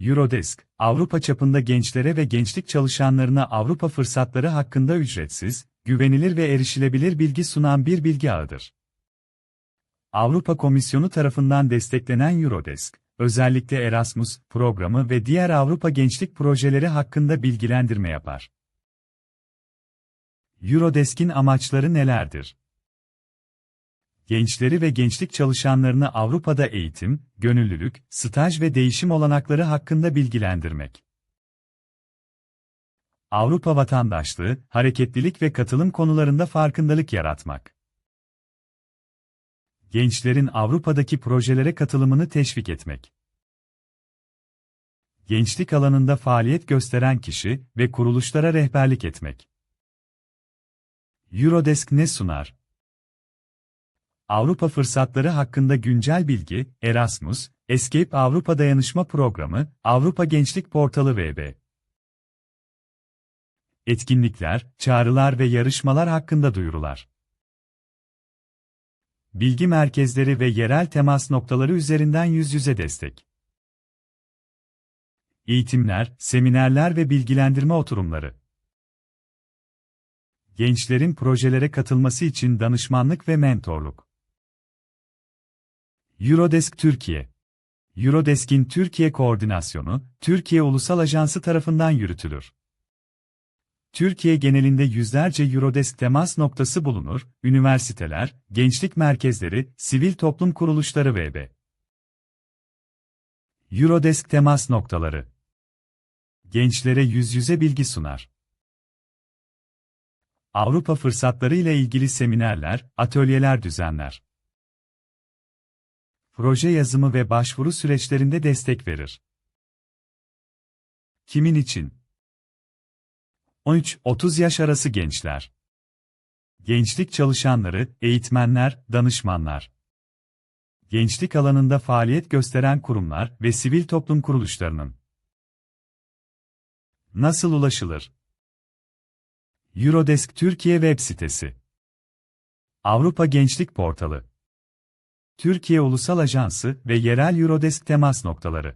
Eurodesk, Avrupa çapında gençlere ve gençlik çalışanlarına Avrupa fırsatları hakkında ücretsiz, güvenilir ve erişilebilir bilgi sunan bir bilgi ağıdır. Avrupa Komisyonu tarafından desteklenen Eurodesk, özellikle Erasmus programı ve diğer Avrupa gençlik projeleri hakkında bilgilendirme yapar. Eurodesk'in amaçları nelerdir? Gençleri ve gençlik çalışanlarını Avrupa'da eğitim, gönüllülük, staj ve değişim olanakları hakkında bilgilendirmek. Avrupa vatandaşlığı, hareketlilik ve katılım konularında farkındalık yaratmak. Gençlerin Avrupa'daki projelere katılımını teşvik etmek. Gençlik alanında faaliyet gösteren kişi ve kuruluşlara rehberlik etmek. Eurodesk ne sunar? Avrupa fırsatları hakkında güncel bilgi, Erasmus, Escape Avrupa Dayanışma Programı, Avrupa Gençlik Portalı VB. Etkinlikler, çağrılar ve yarışmalar hakkında duyurular. Bilgi merkezleri ve yerel temas noktaları üzerinden yüz yüze destek. Eğitimler, seminerler ve bilgilendirme oturumları. Gençlerin projelere katılması için danışmanlık ve mentorluk. Eurodesk Türkiye Eurodesk'in Türkiye koordinasyonu, Türkiye Ulusal Ajansı tarafından yürütülür. Türkiye genelinde yüzlerce Eurodesk temas noktası bulunur, üniversiteler, gençlik merkezleri, sivil toplum kuruluşları vb. Eurodesk temas noktaları Gençlere yüz yüze bilgi sunar. Avrupa fırsatları ile ilgili seminerler, atölyeler düzenler. Proje yazımı ve başvuru süreçlerinde destek verir. Kimin için? 13-30 yaş arası gençler. Gençlik çalışanları, eğitmenler, danışmanlar. Gençlik alanında faaliyet gösteren kurumlar ve sivil toplum kuruluşlarının. Nasıl ulaşılır? Eurodesk Türkiye web sitesi. Avrupa Gençlik Portalı. Türkiye Ulusal Ajansı ve yerel Eurodesk temas noktaları.